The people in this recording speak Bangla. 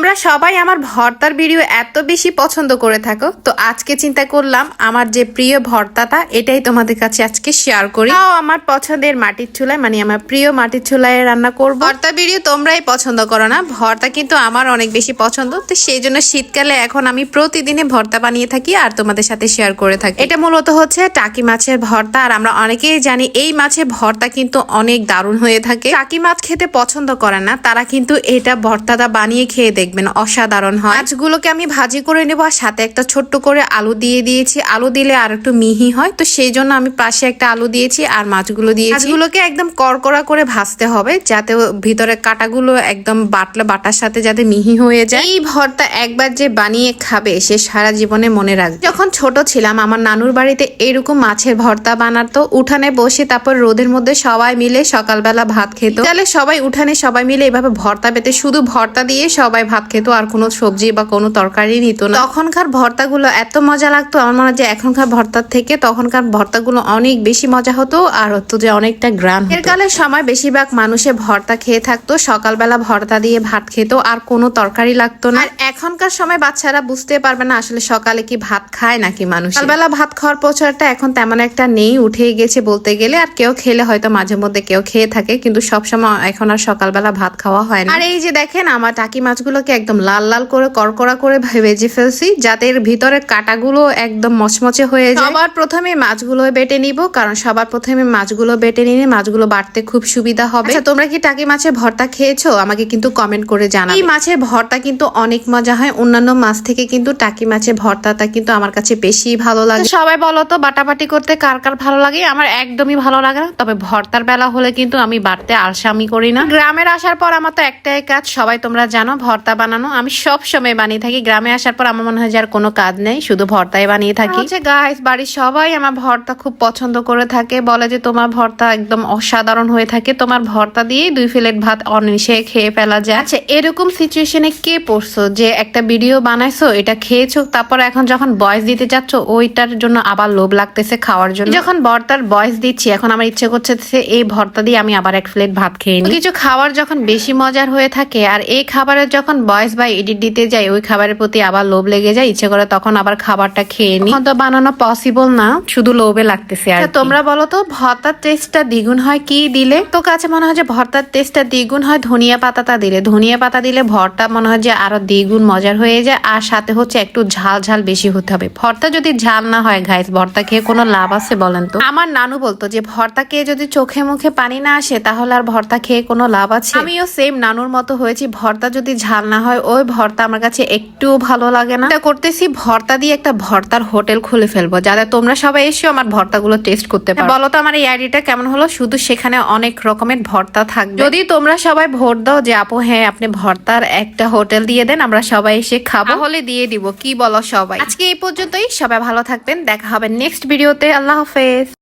তোমরা সবাই আমার ভর্তার ভিডিও এত বেশি পছন্দ করে থাকো, তো আজকে চিন্তা করলাম আমার যে প্রিয় ভর্তাটা, এটাই তোমাদের কাছে আজকে শেয়ার করি। তাও আমার পছন্দের মাটির চুলায় মানে আমার প্রিয় মাটির চুলায় রান্না করব। ভর্তা ভিডিও তোমরাই পছন্দ করো না, ভর্তা কিন্তু আমার অনেক বেশি পছন্দ, তো সেই জন্য শীতকালে এখন আমি প্রতিদিনে ভর্তা বানিয়ে থাকি আর তোমাদের সাথে শেয়ার করে থাকি। এটা মূলত হচ্ছে টাকি মাছের ভর্তা, আর আমরা অনেকেই জানি এই মাছের ভর্তা কিন্তু অনেক দারুণ হয়ে থাকে। টাকি মাছ খেতে পছন্দ করে না, তারা কিন্তু এটা ভর্তাটা বানিয়ে খেয়ে দেখবেন, অসাধারণ হয়। মাছগুলোকে আমি ভাজি করে নেব আর সাথে একটা ছোট্ট করে আলু দিয়ে দিয়েছি। আলু দিলে আর একটু মিহি হয়, তো সেই জন্য আমি পাশে একটা আলু দিয়েছি আর মাছগুলো দিয়েছি। মাছগুলোকে একদম কড়কড়া করে ভাজতে হবে, যাতে ভিতরে কাটাগুলো একদম বাটলে বাটার সাথে যাতে মিহি হয়ে যায়। এই ভর্তা একবার যে বানিয়ে খাবে, সে সারা জীবনে মনে রাখবে। যখন ছোট ছিলাম, আমার নানুর বাড়িতে এরকম মাছের ভর্তা বানাতো। উঠানে বসে তারপর রোদের মধ্যে সবাই মিলে সকালবেলা ভাত খেত। তাহলে সবাই উঠানে সবাই মিলে এভাবে ভর্তা পেতে, শুধু ভর্তা দিয়ে সবাই ভাত খেত আর কোনো সবজি বা কোনো তরকারি নিত না। তখনকার ভর্তাগুলো এত মজা লাগতো, আমার মনে হয় যে এখনকার ভর্তার থেকে তখনকার ভর্তাগুলো অনেক বেশি মজা হতো আর হতো যে অনেকটা গ্রাম এর কালের সময় বেশিরভাগ মানুষে ভর্তা খেয়ে থাকতো, সকালবেলা ভর্তা দিয়ে ভাত খেত আর কোনো তরকারি লাগতো না। আর এখনকার সময় বাচ্চারা বুঝতে পারবে না আসলে সকালে কি ভাত খায় নাকি মানুষ। সকালবেলা ভাত খাওয়ার প্রচারটা এখন তেমন একটা নেই উঠে গেছে বলতে গেলে। আর কেউ খেলে হয়তো মাঝে মধ্যে কেউ খেয়ে থাকে, কিন্তু সবসময় এখন আর সকালবেলা ভাত খাওয়া হয় না। আর এই যে দেখেন, আমার টাকি মাছগুলোকে একদম লাল লাল করে কড়কড়া করে ভেজে ফেলছি যাতে এর ভিতরে কাটাগুলো একদম মচমচে হয়ে যায়। সবার প্রথমে মাছগুলো বেটে নিব কারণ সবার প্রথমে মাছগুলো বেটে নিলে মাছগুলো বাড়তে খুব সুবিধা হবে। আচ্ছা তোমরা কি টাকি মাছের ভর্তা খেয়েছো? আমাকে কিন্তু কমেন্ট করে জানাও এই মাছের ভর্তা কিন্তু অনেক মজা হয় অন্যান্য মাছ থেকে কিন্তু টাকি মাছের ভর্তাটা কিন্তু আমার কাছে বেশি ভালো লাগে। সবাই বলো তো বাটাবাটি করতে কার কার ভালো লাগে? আমার একদমই ভালো লাগে না তবে ভর্তার বেলা হলে কিন্তু আমি বাড়তে আলসামি করি না। গ্রামের আসার পর আমার তো একটাই কাজ সবাই তোমরা জানো ভর্তা বানানো। আমি সব সময় বানিয়ে থাকি। গ্রামে আসার পর আমার মনে হয় যে আর কোনো কাজ নেই শুধু ভর্তাই বানিয়ে থাকি। হচ্ছে গাইস বাড়ির সবাই আমার ভর্তা খুব পছন্দ করে থাকে। বলে যে তোমার ভর্তা একদম অসাধারণ হয়ে থাকে। তোমার ভর্তা দিয়ে দুই প্লেট ভাত অনিশে খেয়ে ফেলা যায়। আচ্ছা এরকম সিচুয়েশনে কে পড়ছো? যে একটা ভিডিও বানাইছো এটা খেয়েছো তারপর এখন যখন বয়স দিতে যাচ্ছ ওইটার জন্য আবার লোভ লাগতেছে খাওয়ার জন্য। যখন ভর্তার বয়স দিচ্ছি এখন আমার ইচ্ছে করছে এই ভর্তা দিয়ে আমি আবার এক প্লেট ভাত খেয়ে নিই। কিছু খাবার যখন বেশি মজার হয়ে থাকে আর এই খাবারের যখন বয়স বা এডিট দিতে যাই ওই খাবারের প্রতি আবার লোভ লেগে যায় ইচ্ছে করে তখন আবার খাবারটা খেয়ে নিই। তো বানানো পসিবল না শুধু লোভে লাগতেছে আর তোমরা বলো তো ভর্তার টেস্টটা দ্বিগুণ হয় কি দিলে? তো কাছে মনে হয় যে ভর্তার টেস্টটা দ্বিগুণ হয় ধনিয়া পাতাটা দিলে। ধনিয়া পাতা দিলে ভর্তা মনে হয় যে আরও দ্বিগুণ মজার হয়ে যায় আর সাথে হচ্ছে একটু ঝাল ঝাল বেশি হতে হবে। ভর্তা যদি ঝাল না হয় ঘাইস ভর্তা খেয়ে কোনো লাভ আছে বলেন তো? আমার নানু বলতো যে ভর্তা খেয়ে যদি চোখে মুখে পানি না আসে তাহলে আর ভর্তা খেয়ে কোনো লাভ আছে? আমিও সেম নানুর মতো হয়েছি। ভর্তা যদি ঝাল না হয় ওই ভর্তা আমার কাছে একটুও ভালো লাগে না। এটা করতেছি ভর্তা দিয়ে একটা ভর্তার হোটেল খুলে ফেলব। যাতে তোমরা সবাই এসে আমার ভর্তাগুলো টেস্ট করতে পারো। বলো তো আমার এই আইডিটা কেমন হলো? শুধু সেখানে অনেক রকমের ভর্তা থাকবে। যদি তোমরা সবাই ভোট দাও যে আপু হ্যাঁ আপনি ভর্তার একটা হোটেল দিয়ে দেন, আমরা সবাই এসে খাব। হলে দিয়ে দিব, কি বলো সবাই? আজকে এই পর্যন্তই। সবাই ভালো থাকবেন। দেখা হবে নেক্সট ভিডিওতে আল্লাহ হাফেজ।